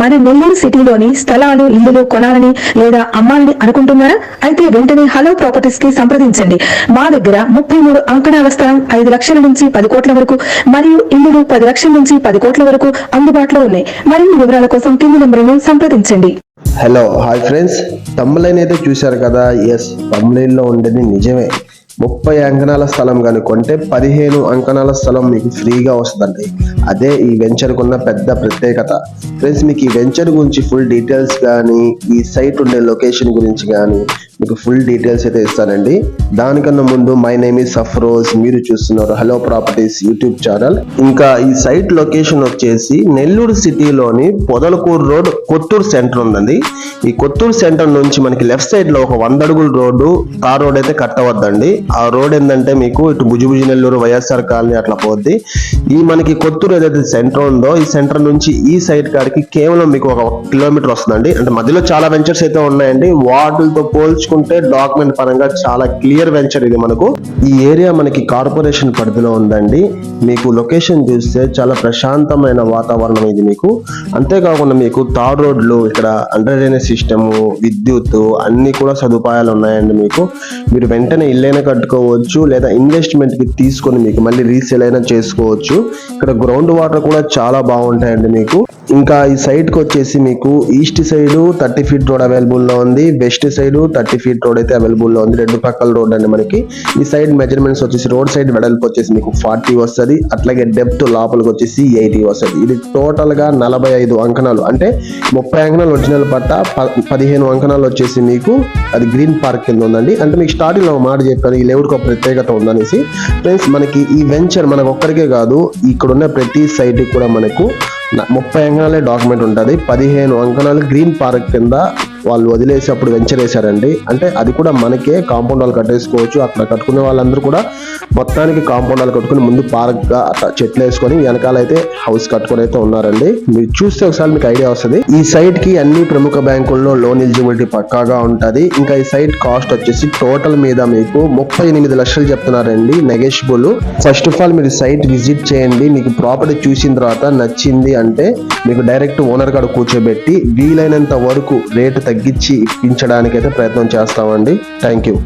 మన నెల్లూరు సిటీలోని స్థలాలు ఇల్లులు కొనాలని లేదా అమ్మాలని అనుకుంటున్నారా? అయితే వెంటనే హలో ప్రాపర్టీస్కి సంప్రదించండి. మా దగ్గర ముప్పై మూడు అంకణాల స్థలం ఐదు లక్షల నుంచి పది కోట్ల వరకు మరియు ఇల్లులు పది లక్షల నుంచి పది కోట్ల వరకు అందుబాటులో ఉన్నాయి. మరిన్ని వివరాల కోసం కింది నెంబర్ను సంప్రదించండి. Hello hi friends. తమ్ములైన్ అయితే చూశారు కదా? ఎస్ తమ్ములైన్లో ఉండేది నిజమే. ముప్పై అంకణాల స్థలం కానీ కొంటే పదిహేను అంకణాల స్థలం మీకు ఫ్రీగా వస్తుందండి. అదే ఈ వెంచర్కు ఉన్న పెద్ద ప్రత్యేకత. ఫ్రెండ్స్ మీకు ఈ వెంచర్ గురించి ఫుల్ డీటెయిల్స్ కానీ ఈ సైట్ ఉండే లొకేషన్ గురించి కానీ మీకు ఫుల్ డీటెయిల్స్ అయితే ఇస్తానండి. దానికన్నా ముందు మై నేమ్ ఈ సఫ్రోజ్ మీరు చూస్తున్నారు హలో ప్రాపర్టీస్ యూట్యూబ్ ఛానల్. ఇంకా ఈ సైట్ లొకేషన్ వచ్చేసి నెల్లూరు సిటీలోని పొదలకూరు రోడ్ కొత్తూరు సెంటర్ ఉందండి. ఈ కొత్తూరు సెంటర్ నుంచి మనకి లెఫ్ట్ సైడ్లో ఒక వంద అడుగుల రోడ్డు తార్ రోడ్ అయితే కట్టవద్దండి. ఆ రోడ్ ఏంటంటే మీకు ఇటు భుజుభుజి నెల్లూరు వైఎస్ఆర్ కాలనీ అట్లా పోద్ది. ఈ మనకి కొత్తూరు ఏదైతే సెంటర్ ఉందో ఈ సెంటర్ నుంచి ఈ సైడ్ కాడికి కేవలం మీకు ఒక కిలోమీటర్ వస్తుందండి. అంటే మధ్యలో చాలా వెంచర్స్ అయితే ఉన్నాయండి. వాటితో పోల్చుకుంటే డాక్యుమెంట్ పరంగా చాలా క్లియర్ వెంచర్ ఇది మనకు. ఈ ఏరియా మనకి కార్పొరేషన్ పరిధిలో ఉందండి. మీకు లొకేషన్ చూస్తే చాలా ప్రశాంతమైన వాతావరణం ఇది మీకు. అంతేకాకుండా మీకు తార్ రోడ్లు ఇక్కడ అండర్ డ్రైనేజ్ సిస్టము విద్యుత్ అన్ని కూడా సదుపాయాలు ఉన్నాయండి మీకు. మీరు వెంటనే ఇల్లైనా కట్టుకోవచ్చు లేదా ఇన్వెస్ట్మెంట్కి తీసుకొని మీకు మళ్ళీ రీసేల్ అయినా చేసుకోవచ్చు. ఇక్కడ గ్రౌండ్ వాటర్ కూడా చాలా బాగుంటాయండి మీకు. ఇంకా ఈ సైడ్కి వచ్చేసి మీకు east side thirty feet road అవైలబుల్లో ఉంది. West side thirty feet road అయితే అవైలబుల్లో ఉంది. రెండు పక్కల రోడ్ అండి మనకి. ఈ సైడ్ మెజర్మెంట్స్ వచ్చేసి రోడ్ సైడ్ వెడల్పు వచ్చేసి మీకు ఫార్టీ వస్తుంది. అట్లాగే డెప్త్ లోపలికి వచ్చేసి ఎయిటీ వస్తుంది. ఇది టోటల్గా నలభై ఐదు అంకణాలు. అంటే ముప్పై అంకణాలు ఒరిజినల్ పట్ట పదిహేను అంకణాలు వచ్చేసి మీకు అది గ్రీన్ పార్క్ కింద ఉందండి. అంటే మీకు స్టార్టింగ్లో మాట చెప్పాను ఈ లేవుడికి ఒక ప్రత్యేకత ఉందనేసి. ఫ్రెండ్స్ మనకి ఈ వెంచర్ మనకు ఒక్కరికే కాదు ఇక్కడ ఉన్న ప్రతి సైట్ కూడా మనకు ముప్పై అంకణాలే డాక్యుమెంట్ ఉంటుంది. పదిహేను అంకణాలు గ్రీన్ పార్క్ కింద వాళ్ళు వదిలేసి అప్పుడు వెంచర్ వేశారండి. అంటే అది కూడా మనకే కాంపౌండ్ వాళ్ళు కట్టేసుకోవచ్చు. అక్కడ కట్టుకునే వాళ్ళందరూ కూడా మొత్తానికి కాంపౌండ్ వాళ్ళు కట్టుకుని ముందు పార్క్గా అట్లా చెట్లు వేసుకొని వెనకాలైతే హౌస్ కట్టుకొని అయితే ఉన్నారండి. మీరు చూస్తే ఒకసారి మీకు ఐడియా వస్తుంది. ఈ సైట్కి అన్ని ప్రముఖ బ్యాంకుల్లో లోన్ ఎలిజిబిలిటీ పక్కాగా ఉంటది. ఇంకా ఈ సైట్ కాస్ట్ వచ్చేసి టోటల్ మీద మీకు ముప్పై ఎనిమిది లక్షలు చెప్తున్నారండి నెగెషిబుల్ ఫస్ట్ ఆఫ్ ఆల్ మీరు సైట్ విజిట్ చేయండి. మీకు ప్రాపర్టీ చూసిన తర్వాత నచ్చింది అంటే మీకు డైరెక్ట్ ఓనర్ కాడ కూర్చోబెట్టి వీలైనంత వరకు రేటు తగ్గించి ఇప్పించడానికైతే ప్రయత్నం చేస్తామండి. Thank you